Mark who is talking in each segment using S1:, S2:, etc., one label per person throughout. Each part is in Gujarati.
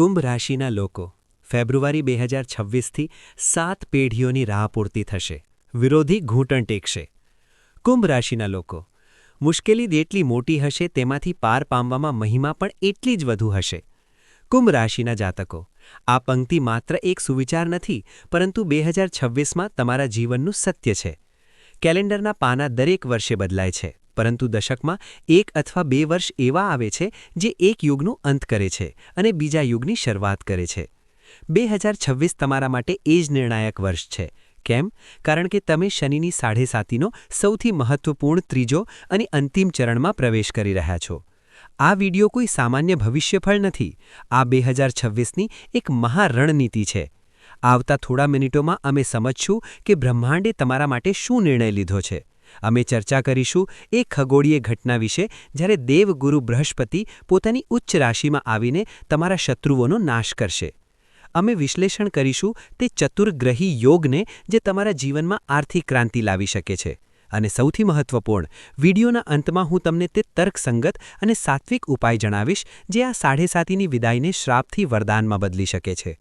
S1: કુંભ રાશિના લોકો ફેબ્રુઆરી બે હજાર છવ્વીસથી સાત પેઢીઓની રાહ પૂરતી થશે. વિરોધી ઘૂંટણ ટેકશે. કુંભ રાશિના લોકો, મુશ્કેલી જેટલી મોટી હશે તેમાંથી પાર પામવામાં મહિમા પણ એટલી જ વધુ હશે. કુંભ રાશિના જાતકો, આ પંક્તિ માત્ર એક સુવિચાર નથી, પરંતુ બે હજાર છવ્વીસમાં તમારા જીવનનું સત્ય છે. કેલેન્ડરના પાના દરેક વર્ષે બદલાય છે. પરંતુ દશકમાં એક અથવા બે વર્ષ એવા આવે છે જે એક યુગનું અંત કરે છે અને બીજા યુગની શરૂઆત કરે છે. બે હજાર છવ્વીસ તમારા માટે એ જ નિર્ણાયક વર્ષ છે. કેમ? કારણ કે તમે શનિની સાડેસાતીનો સૌથી મહત્વપૂર્ણ ત્રીજો અને અંતિમ ચરણમાં પ્રવેશ કરી રહ્યા છો. આ વિડિયો કોઈ સામાન્ય ભવિષ્યફળ નથી. આ બે હજાર છવ્વીસની એક મહારણનીતિ છે. આવતા થોડા મિનિટોમાં અમે સમજશું કે બ્રહ્માંડે તમારા માટે શું નિર્ણય લીધો છે. અમે ચર્ચા કરીશું એ ખગોળીય ઘટના વિશે જ્યારે દેવગુરુ બૃહસ્પતિ પોતાની ઉચ્ચ રાશિમાં આવીને તમારા શત્રુઓનો નાશ કરશે. અમે વિશ્લેષણ કરીશું તે ચતુર્ગ્રહી યોગને જે તમારા જીવનમાં આર્થિક ક્રાંતિ લાવી શકે છે. અને સૌથી મહત્વપૂર્ણ, વિડીયોના અંતમાં હું તમને તે તર્કસંગત અને સાત્વિક ઉપાય જણાવીશ જે આ સાડેસાતીની વિદાયને શ્રાપથી વરદાનમાં બદલી શકે છે.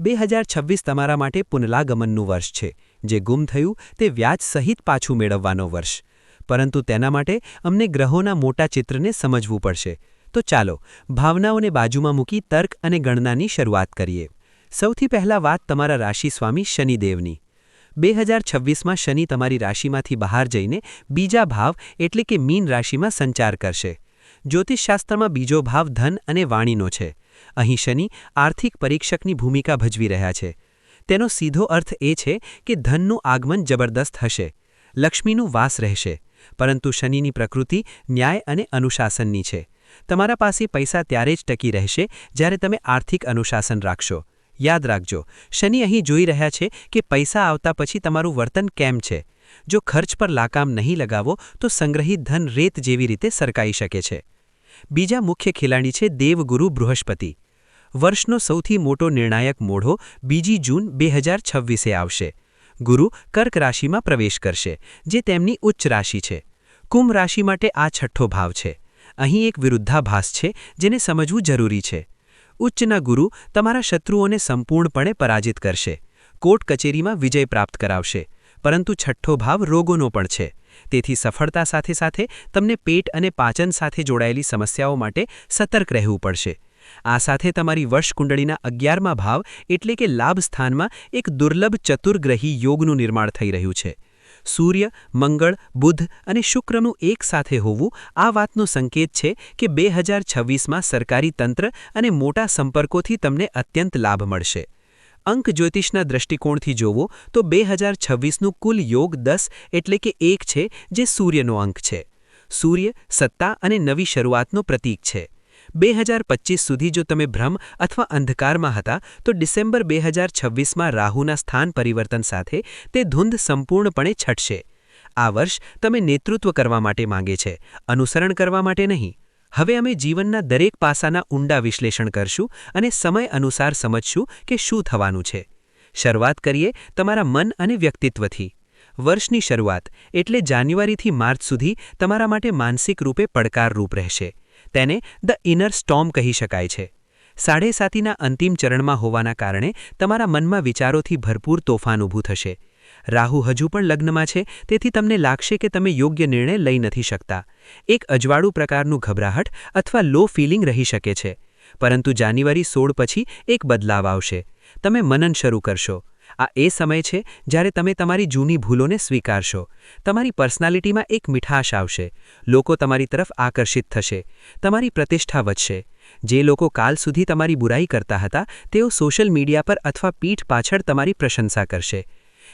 S1: બે હજાર છવ્વીસ તમારા માટે પુનલાગમનનું વર્ષ છે. જે ગુમ થયું તે વ્યાજ સહિત પાછું મેળવવાનો વર્ષ. પરંતુ તેના માટે અમને ગ્રહોના મોટા ચિત્રને સમજવું પડશે. તો ચાલો, ભાવનાઓને બાજુમાં મૂકી તર્ક અને ગણનાની શરૂઆત કરીએ. સૌથી પહેલા વાત તમારા રાશિ સ્વામી શનિદેવની. બે હજાર છવ્વીસમાં શનિ તમારી રાશિમાંથી બહાર જઈને બીજા ભાવ એટલે કે મીન રાશિમાં સંચાર કરશે. જ્યોતિષશાસ્ત્રમાં બીજો ભાવ ધન અને વાણીનો છે. અહીં શનિ આર્થિક પરીક્ષકની ભૂમિકા ભજવી રહ્યા છે. તેનો સીધો અર્થ એ છે કે ધનનું આગમન જબરદસ્ત હશે, લક્ષ્મીનું વાસ રહેશે, પરંતુ શનિની પ્રકૃતિ ન્યાય અને અનુશાસનની છે. તમારા પાસે પૈસા ત્યારે જ ટકી રહેશે જ્યારે તમે આર્થિક અનુશાસન રાખશો. યાદ રાખજો, શનિ અહીં જોઈ રહ્યા છે કે પૈસા આવતા પછી તમારું વર્તન કેમ છે. જો ખર્ચ પર લાકામ નહીં લગાવો, તો સંગ્રહિત ધન રેત જેવી રીતે સરકાઈ શકે છે. બીજા મુખ્ય ખેલાડી છે દેવગુરુ બૃહસ્પતિ. વર્ષનો સૌથી મોટો નિર્ણાયક મોઢો બીજી જૂન બે હજાર છવ્વીસે આવશે. ગુરુ કર્ક રાશિમાં પ્રવેશ કરશે, જે તેમની ઉચ્ચ રાશિ છે. કુંભ રાશિ માટે આ છઠ્ઠો ભાવ છે. અહીં એક વિરુદ્ધાભાસ છે, જેને સમજવું જરૂરી છે. ઉચ્ચના ગુરુ તમારા શત્રુઓને સંપૂર્ણપણે પરાજિત કરશે. કોર્ટ કચેરીમાં વિજય પ્રાપ્ત કરાવશે. પરંતુ છઠ્ઠો ભાવ રોગોનો પણ છે. તેથી સફળતા સાથે સાથે તમને પેટ અને પાચન સાથે જોડાયેલી સમસ્યાઓ માટે સતર્ક રહેવું પડશે. આ સાથે તમારી વર્ષકુંડળીના અગિયારમાં ભાવ એટલે કે લાભ સ્થાનમાં એક દુર્લભ ચતુર્ગ્રહી યોગનું નિર્માણ થઈ રહ્યું છે. સૂર્ય, મંગળ, બુધ અને શુક્રનું એક સાથે હોવું આ વાતનો સંકેત છે કે બે હજાર છવ્વીસમાં સરકારી તંત્ર અને મોટા સંપર્કોથી તમને અત્યંત લાભ મળશે. અંક જ્યોતિષના દ્રષ્ટિકોણથી જોવો તો બે હજાર છવ્વીસનું કુલ યોગ દસ એટલે કે એક છે જે સૂર્યનો અંક છે. સૂર્ય સત્તા અને નવી શરૂઆતનો પ્રતીક છે. બે હજાર પચીસ સુધી જો તમે ભ્રમ અથવા અંધકારમાં હતા, તો ડિસેમ્બર બે હજાર છવ્વીસમાં રાહુના સ્થાન પરિવર્તન સાથે તે ધૂંધ સંપૂર્ણપણે છટશે. આ વર્ષ તમે નેતૃત્વ કરવા માટે માંગે છે, અનુસરણ કરવા માટે નહીં. હવે અમે જીવનના દરેક પાસાના ઊંડા વિશ્લેષણ કરશું અને સમય અનુસાર સમજશું કે શું થવાનું છે. શરૂઆત કરીએ તમારા મન અને વ્યક્તિત્વથી. વર્ષની શરૂઆત, એટલે જાન્યુઆરીથી માર્ચ સુધી, તમારા માટે માનસિક રૂપે પડકારરૂપ રહેશે. તેને ધ ઇનર સ્ટોમ કહી શકાય છે. સાડેસાતીના અંતિમ ચરણમાં હોવાના કારણે તમારા મનમાં વિચારોથી ભરપૂર તોફાન ઊભું થશે. રાહુ હજુ પણ લગ્નમાં છે, તેથી તમને લાગશે કે તમે યોગ્ય નિર્ણય લઈ નથી શકતા. એક અજવાળું પ્રકારનું ગભરાહટ અથવા લો ફિલિંગ રહી શકે છે. પરંતુ જાન્યુઆરી સોળ પછી એક બદલાવ આવશે. તમે મનન શરૂ કરશો. આ એ સમય છે જ્યારે તમે તમારી જૂની ભૂલોને સ્વીકારશો. તમારી પર્સનાલિટીમાં એક મીઠાશ આવશે. લોકો તમારી તરફ આકર્ષિત થશે. તમારી પ્રતિષ્ઠા વધશે. જે લોકો કાલ સુધી તમારી બુરાઈ કરતા હતા, તેઓ સોશિયલ મીડિયા પર અથવા પીઠ પાછળ તમારી પ્રશંસા કરશે.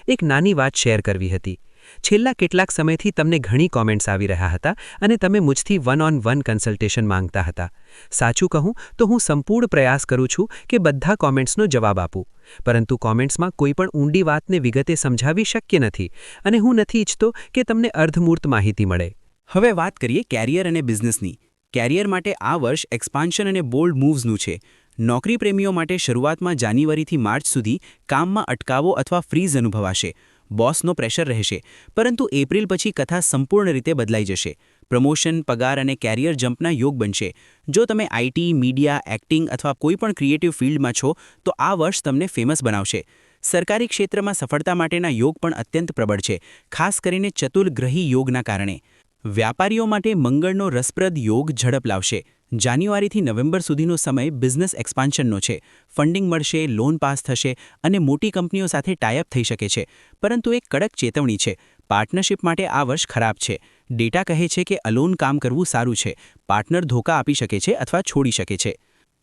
S1: એક નાની વાત શેર કરવી હતી. છેલ્લા કેટલાક સમયથી તમને ઘણી કોમેન્ટ્સ આવી રહ્યા હતા અને તમે મુજથી વન ઓન વન કન્સલ્ટેશન માંગતા હતા. સાચું કહું તો હું સંપૂર્ણ પ્રયાસ કરું છું કે બધા કોમેન્ટ્સનો જવાબ આપું. પરંતુ કોમેન્ટ્સમાં કોઈ પણ ઊંડી વાતને વિગતે સમજાવી શક્ય નથી અને હું નથી ઈચ્છતો કે તમને અર્ધમૂર્ત માહિતી મળે.
S2: હવે વાત કરીએ કેરિયર અને બિઝનેસની કેરિયર માટે આ વર્ષ એક્સપાન્શન અને બોલ્ડ મૂવ્સનું છે. નોકરી પ્રેમીઓ માટે શરૂઆતમાં જાન્યુઆરીથી માર્ચ સુધી કામમાં અટકાવો અથવા ફ્રીઝ અનુભવાશે. બોસનો પ્રેશર રહેશે, પરંતુ એપ્રિલ પછી કથા સંપૂર્ણ રીતે બદલાઈ જશે. પ્રમોશન, પગાર અને કેરિયર જમ્પના યોગ બનશે. જો તમે આઈટી મીડિયા, એક્ટિંગ અથવા કોઈપણ ક્રિએટિવ ફિલ્ડમાં છો, તો આ વર્ષ તમને ફેમસ બનાવશે. સરકારી ક્ષેત્રમાં સફળતા માટેના યોગ પણ અત્યંત પ્રબળ છે, ખાસ કરીને ચતુર્ગ્રહી યોગના કારણે. વ્યાપારીઓ માટે મંગળનો રસપ્રદ યોગ ઝડપ લાવશે. જાન્યુઆરીથી નવેમ્બર સુધીનો સમય બિઝનેસ એક્સપાન્શનનો છે. ફંડિંગ મળશે, લોન પાસ થશે અને મોટી કંપનીઓ સાથે ટાઈઅપ થઈ શકે છે. પરંતુ એક કડક ચેતવણી છે. પાર્ટનરશિપ માટે આ વર્ષ ખરાબ છે. ડેટા કહે છે કે અલોન કામ કરવું સારું છે. પાર્ટનર ધોકા આપી શકે છે અથવા છોડી શકે છે.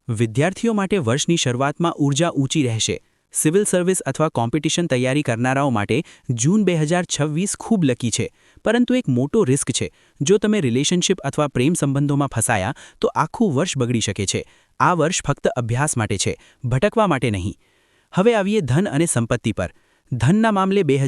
S2: વિદ્યાર્થીઓ માટે વર્ષની શરૂઆતમાં ઊર્જા ઊંચી રહેશે. સિવિલ સર્વિસ અથવા કોમ્પિટિશન તૈયારી કરનારાઓ માટે જૂન બે ખૂબ લકી છે. પરંતુ એક મોટો રિસ્ક છે. જો તમે રિલેશનશિપ અથવા પ્રેમ સંબંધોમાં ફસાયા, તો આખું વર્ષ બગડી શકે છે. આ વર્ષ ફક્ત અભ્યાસ માટે છે, ભટકવા માટે નહીં. હવે આવીએ ધન અને સંપત્તિ પર. ધનના મામલે બે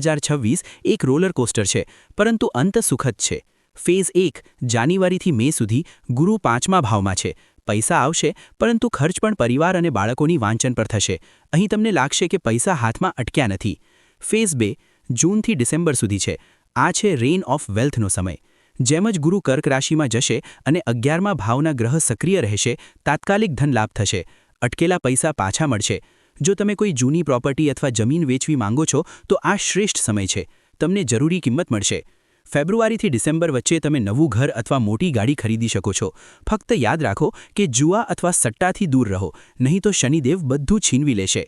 S2: એક રોલર કોસ્ટર છે, પરંતુ અંત સુખદ છે. ફેઝ એક, જાન્યુઆરીથી મે સુધી ગુરુ પાંચમા ભાવમાં છે. પૈસા આવશે, પરંતુ ખર્ચ પણ પરિવાર અને બાળકોની વાંચન પર થશે. અહીં તમને લાગશે કે પૈસા હાથમાં અટક્યા નથી. ફેઝ બે, જૂનથી ડિસેમ્બર સુધી છે. આ છે રેઇન ઓફ વેલ્થનો સમય. જેમ જ ગુરુ કર્ક રાશિમાં જશે અને અગિયારમાં ભાવના ગ્રહ સક્રિય રહેશે, તાત્કાલિક ધન લાભ થશે. અટકેલા પૈસા પાછા મળશે. જો તમે કોઈ જૂની પ્રોપર્ટી અથવા જમીન વેચવી માંગો છો, તો આ શ્રેષ્ઠ સમય છે. તમને જરૂરી કિંમત મળશે. ફેબ્રુઆરીથી ડિસેમ્બર વચ્ચે તમે નવું ઘર અથવા મોટી ગાડી ખરીદી શકો છો. ફક્ત યાદ રાખો કે જુઆ અથવા સટ્ટાથી દૂર રહો, નહીં તો શનિદેવ બધું છીનવી લેશે.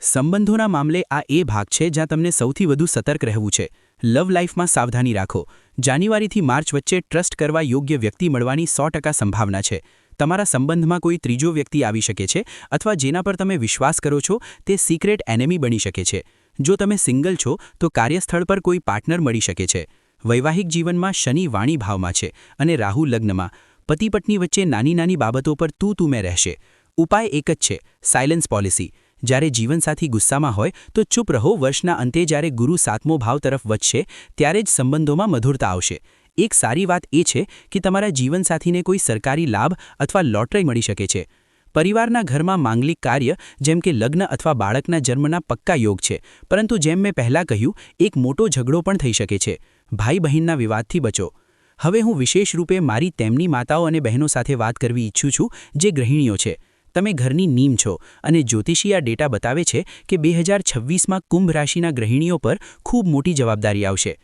S2: સંબંધોના મામલે આ એ ભાગ છે જ્યાં તમને સૌથી વધુ સતર્ક રહેવું છે. લવ લાઈફમાં સાવધાની રાખો. જાન્યુઆરીથી માર્ચ વચ્ચે ટ્રસ્ટ કરવા યોગ્ય વ્યક્તિ મળવાની સો સંભાવના છે. તમારા સંબંધમાં કોઈ ત્રીજો વ્યક્તિ આવી શકે છે અથવા જેના પર તમે વિશ્વાસ કરો છો, તે સિક્રેટ એનેમી બની શકે છે. જો તમે સિંગલ છો, તો કાર્યસ્થળ પર કોઈ પાર્ટનર મળી શકે છે. વૈવાહિક જીવનમાં શનિ વાણી ભાવમાં છે અને રાહુ લગ્નમાં. પતિ પત્ની વચ્ચે નાની નાની બાબતો પર તું તું મેં રહેશે. ઉપાય એક જ છે સાયલેન્સ પોલિસી જ્યારે જીવનસાથી ગુસ્સામાં હોય તો ચૂપ રહો. વર્ષના અંતે જ્યારે ગુરુ સાતમો ભાવ તરફ વધશે, ત્યારે જ સંબંધોમાં મધુરતા આવશે. એક સારી વાત એ છે કે તમારા જીવનસાથીને કોઈ સરકારી લાભ અથવા લોટરી મળી શકે છે. પરિવારના ઘરમાં માંગલિક કાર્ય, જેમ કે લગ્ન અથવા બાળકના જન્મના પક્કા યોગ છે. પરંતુ જેમ મેં પહેલાં કહ્યું, એક મોટો ઝઘડો પણ થઈ શકે છે. ભાઈ બહેનના વિવાદથી બચો. હવે હું વિશેષ રૂપે મારી તેમની માતાઓ અને બહેનો સાથે વાત કરવી ઈચ્છું છું, જે ગૃહિણીઓ છે. તમે ઘરની નીમ છો અને જ્યોતિષી આ ડેટા બતાવે છે કે બે હજાર છવ્વીસમાં કુંભ રાશિના ગૃહિણીઓ પર ખૂબ મોટી જવાબદારી આવશે.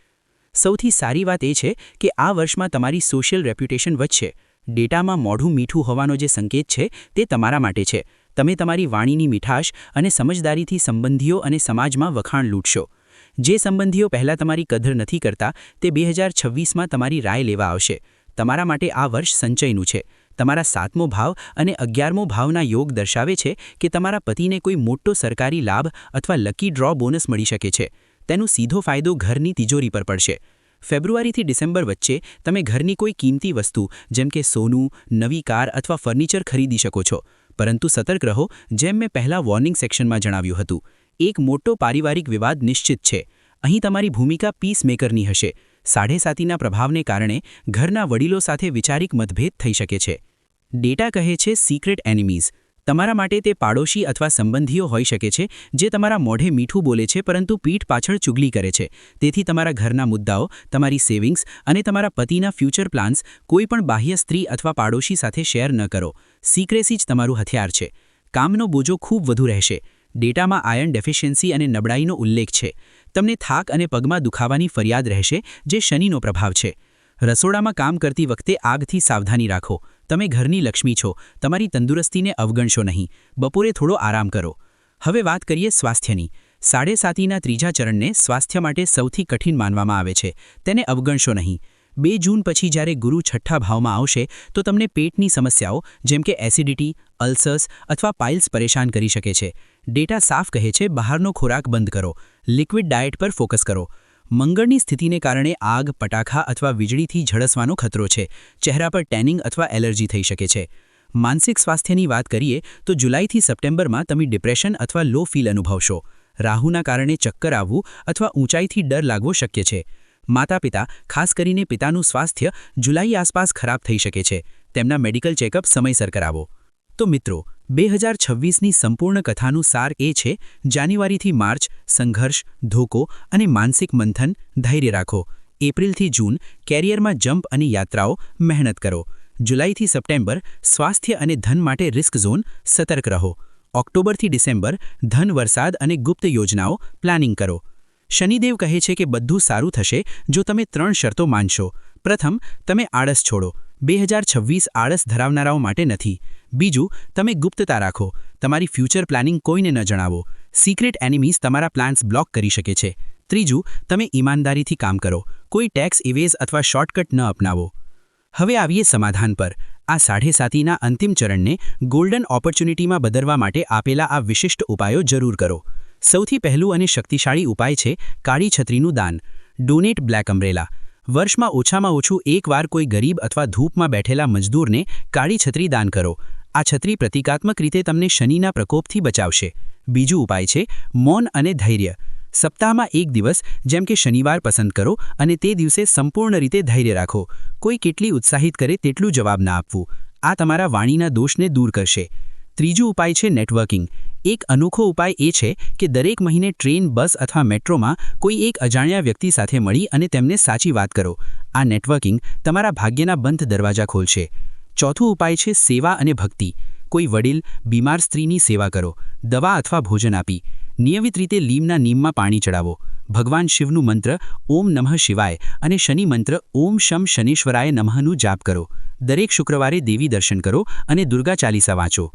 S2: સૌથી સારી વાત એ છે કે આ વર્ષમાં તમારી સોશિયલ રેપ્યુટેશન વધશે. ડેટામાં મોઢું મીઠું હોવાનો જે સંકેત છે તે તમારા માટે છે. તમે તમારી વાણીની મીઠાશ અને સમજદારીથી સંબંધીઓ અને સમાજમાં વખાણ લૂંટશો. જે સંબંધીઓ પહેલાં તમારી કદર નથી કરતા તે બે હજાર છવ્વીસમાં તમારી રાય લેવા આવશે. તમારા માટે આ વર્ષ સંચયનું છે. તમારા સાતમો ભાવ અને અગિયારમો ભાવના યોગ દર્શાવે છે કે તમારા પતિને કોઈ મોટો સરકારી લાભ અથવા લકી ડ્રો બોનસ મળી શકે છે. તેનો સીધો ફાયદો ઘરની તિજોરી પર પડશે. ફેબ્રુઆરીથી ડિસેમ્બર વચ્ચે તમે ઘરની કોઈ કિંમતી વસ્તુ, જેમ કે સોનું, નવી કાર અથવા ફર્નિચર ખરીદી શકો છો. પરંતુ સતર્ક રહો, જેમ મેં પહેલાં વોર્નિંગ સેક્શનમાં જણાવ્યું હતું. એક મોટો પારિવારિક વિવાદ નિશ્ચિત છે. અહીં તમારી ભૂમિકા પીસમેકરની હશે. સાઢેસાતીના પ્રભાવને કારણે ઘરના વડીલો સાથે વિચારિક મતભેદ થઈ શકે છે. ડેટા કહે છે સિક્રેટ એનિમીઝ તમારા માટે તે પાડોશી અથવા સંબંધીઓ હોઈ શકે છે, જે તમારા મોઢે મીઠું બોલે છે, પરંતુ પીઠ પાછળ ચુગલી કરે છે. તેથી તમારા ઘરના મુદ્દાઓ, તમારી સેવિંગ્સ અને તમારા પતિના ફ્યુચર પ્લાન્સ કોઈપણ બાહ્ય સ્ત્રી અથવા પાડોશી સાથે શેર ન કરો. સિક્રેસી જ તમારું હથિયાર છે. કામનો બોજો ખૂબ વધુ રહેશે. ડેટામાં આયર્ન ડેફિશિયન્સી અને નબળાઈનો ઉલ્લેખ છે. તમને થાક અને પગમાં દુખાવાની ફરિયાદ રહેશે, જે શનિનો પ્રભાવ છે. રસોડામાં કામ કરતી વખતે આગથી સાવધાની રાખો. તમે ઘરની લક્ષ્મી છો. તમારી તંદુરસ્તીને અવગણશો નહીં. બપોરે થોડો આરામ કરો. હવે વાત કરીએ સ્વાસ્થ્યની. સાડે સાતીના ત્રીજા ચરણને સ્વાસ્થ્ય માટે સૌથી કઠિન માનવામાં આવે છે. તેને અવગણશો નહીં. બે જૂન પછી જ્યારે ગુરુ છઠ્ઠા ભાવમાં આવશે, તો તમને પેટની સમસ્યાઓ, જેમ કે એસિડિટી, અલ્સર્સ અથવા પાઇલ્સ પરેશાન કરી શકે છે. ડેટા સાફ કહે છે, બહારનો ખોરાક બંધ કરો, લિક્વિડ ડાયટ પર ફોકસ કરો. મંગળની સ્થિતિને કારણે આગ, પટાખા અથવા વીજળીથી ઝળસવાનો ખતરો છે. ચહેરા પર ટેનિંગ અથવા એલર્જી થઈ શકે છે. માનસિક સ્વાસ્થ્યની વાત કરીએ, તો જુલાઈથી સપ્ટેમ્બરમાં તમે ડિપ્રેશન અથવા લો ફીલ અનુભવશો. રાહુના કારણે ચક્કર આવવું અથવા ઊંચાઈથી ડર લાગવો શક્ય છે. માતા પિતા ખાસ કરીને પિતાનું સ્વાસ્થ્ય જુલાઈ આસપાસ ખરાબ થઈ શકે છે. તેમના મેડિકલ ચેકઅપ સમયસર કરાવો. તો મિત્રો, બે હજાર છવ્વીસની સંપૂર્ણ કથાનું સાર એ છે, જાન્યુઆરીથી માર્ચ, સંઘર્ષ, ધોકો અને માનસિક મંથન ધૈર્ય રાખો. એપ્રિલથી જૂન, કેરિયરમાં જમ્પ અને યાત્રાઓ મહેનત કરો. જુલાઈથી સપ્ટેમ્બર, સ્વાસ્થ્ય અને ધન માટે રિસ્ક ઝોન સતર્ક રહો. ઓક્ટોબરથી ડિસેમ્બર, ધન વરસાદ અને ગુપ્ત યોજનાઓ પ્લાનિંગ કરો. શનિદેવ કહે છે કે બધું સારું થશે જો તમે ત્રણ શરતો માનશો. પ્રથમ, તમે આળસ છોડો. બે હજાર છવ્વીસ આળસ ધરાવનારાઓ માટે નથી. બીજું, તમે ગુપ્તતા રાખો. તમારી ફ્યુચર પ્લાનિંગ કોઈને ન જણાવો. સિક્રેટ એનિમીઝ તમારા પ્લાન્સ બ્લોક કરી શકે છે. ત્રીજું, તમે ઈમાનદારીથી કામ કરો. કોઈ ટેક્સ ઇવેઝ અથવા શોર્ટકટ ન અપનાવો. હવે આવીએ સમાધાન પર. આ સાઢે સાતીના અંતિમ ચરણને ગોલ્ડન ઓપોર્ચ્યુનિટીમાં બદલવા માટે આપેલા આ વિશિષ્ટ ઉપાયો જરૂર કરો. સૌથી પહેલું અને શક્તિશાળી ઉપાય છે કાળી છત્રીનું દાન. ડોનેટ બ્લેક અમ્બ્રેલા વર્ષમાં ઓછામાં ઓછું એકવાર કોઈ ગરીબ અથવા ધૂપમાં બેઠેલા મજદૂરને કાળી છત્રી દાન કરો. આ છત્રી પ્રતિકાત્મક રીતે તમને શનિના પ્રકોપથી બચાવશે. બીજું ઉપાય છે, મૌન અને ધૈર્ય. સપ્તાહમાં એક દિવસ, જેમ કે શનિવાર પસંદ કરો અને તે દિવસે સંપૂર્ણ રીતે ધૈર્ય રાખો. કોઈ કેટલી ઉત્સાહિત કરે તેટલું જવાબ ના આપવું. આ તમારા વાણીના દોષને દૂર કરશે. ત્રીજું ઉપાય છે નેટવર્કિંગ. એક અનોખો ઉપાય એ છે કે દરેક મહિને ટ્રેન, બસ અથવા મેટ્રોમાં કોઈ એક અજાણ્યા વ્યક્તિ સાથે મળી અને તેમને સાચી વાત કરો. આ નેટવર્કિંગ તમારા ભાગ્યના બંધ દરવાજા ખોલશે. ચોથું ઉપાય છે સેવા અને ભક્તિ. કોઈ વડીલ, બીમાર સ્ત્રીની સેવા કરો. દવા અથવા ભોજન આપી. નિયમિત રીતે લીમના નીમમાં પાણી ચડાવો. ભગવાન શિવનું મંત્ર ઓમ નમઃ શિવાય અને શનિ મંત્ર ઓમ શમ શનિશ્વરાય નમઃનું જાપ કરો. દરેક શુક્રવારે દેવી દર્શન કરો અને દુર્ગા ચાલીસા વાંચો.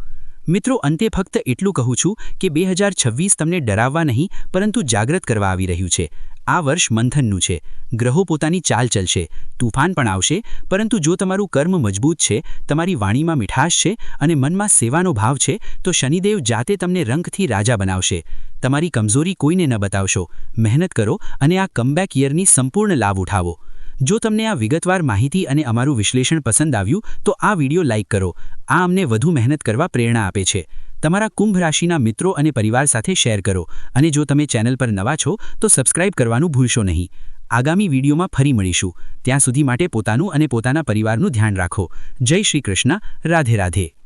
S2: મિત્રો, અંતે ફક્ત એટલું કહું છું કે બે હજાર છવ્વીસ તમને ડરાવવા નહીં, પરંતુ જાગૃત કરવા આવી રહ્યું છે. આ વર્ષ મંથનનું છે. ગ્રહો પોતાની ચાલ ચલશે. તુફાન પણ આવશે, પરંતુ જો તમારું કર્મ મજબૂત છે, તમારી વાણીમાં મીઠાશ છે અને મનમાં સેવાનો ભાવ છે, તો શનિદેવ જાતે તમને રંગથી રાજા બનાવશે. તમારી કમજોરી કોઈને ન બતાવશો. મહેનત કરો અને આ કમબેક યરની સંપૂર્ણ લાભ ઉઠાવો. જો તમને આ વિગતવાર માહિતી અને અમારું વિશ્લેષણ પસંદ આવ્યું, તો આ વીડિયો લાઇક કરો. આ અમને વધુ મહેનત કરવા પ્રેરણા આપે છે. તમારા કુંભ રાશિના મિત્રો અને પરિવાર સાથે શેર કરો અને જો તમે ચેનલ પર નવા છો, તો સબસ્ક્રાઇબ કરવાનું ભૂલશો નહીં. આગામી વિડીયોમાં ફરી મળીશું. ત્યાં સુધી માટે પોતાનું અને પોતાના પરિવારનું ધ્યાન રાખો. જય શ્રી કૃષ્ણ. રાધે રાધે.